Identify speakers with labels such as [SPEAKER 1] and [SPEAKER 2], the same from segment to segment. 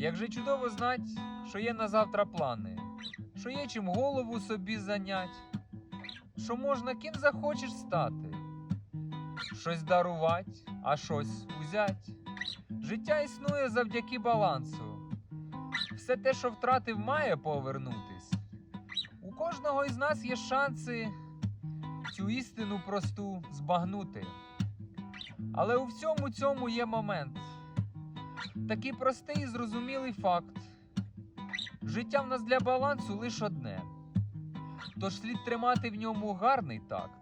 [SPEAKER 1] Як же чудово знать, що є на завтра плани, що є чим голову собі занять, що можна ким захочеш стати, щось дарувати, а щось узять. Життя існує завдяки балансу. Все те, що втратив, має повернутись. У кожного із нас є шанси цю істину просту збагнути. Але у всьому цьому є момент. Такий простий і зрозумілий факт. Життя в нас для балансу лише одне. Тож слід тримати в ньому гарний такт.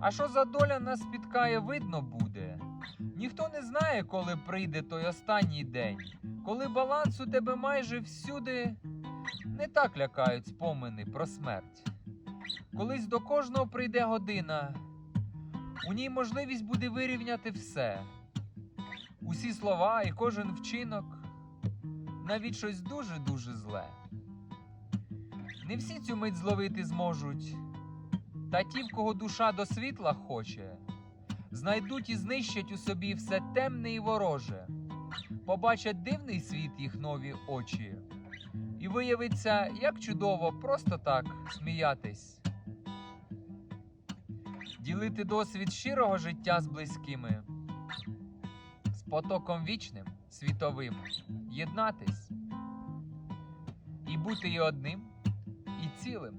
[SPEAKER 1] А що за доля нас спіткає, видно буде. Ніхто не знає, коли прийде той останній день, коли баланс у тебе майже всюди не так лякають спомини про смерть. Колись до кожного прийде година, у ній можливість буде вирівняти все. Усі слова і кожен вчинок, навіть щось дуже-дуже зле. Не всі цю мить зловити зможуть, та ті, в кого душа до світла хоче, знайдуть і знищать у собі все темне і вороже, побачать дивний світ їх нові очі, і виявиться, як чудово просто так сміятись. Ділити досвід щирого життя з близькими, потоком вічним, світовим, єднатись і бути і одним, і цілим.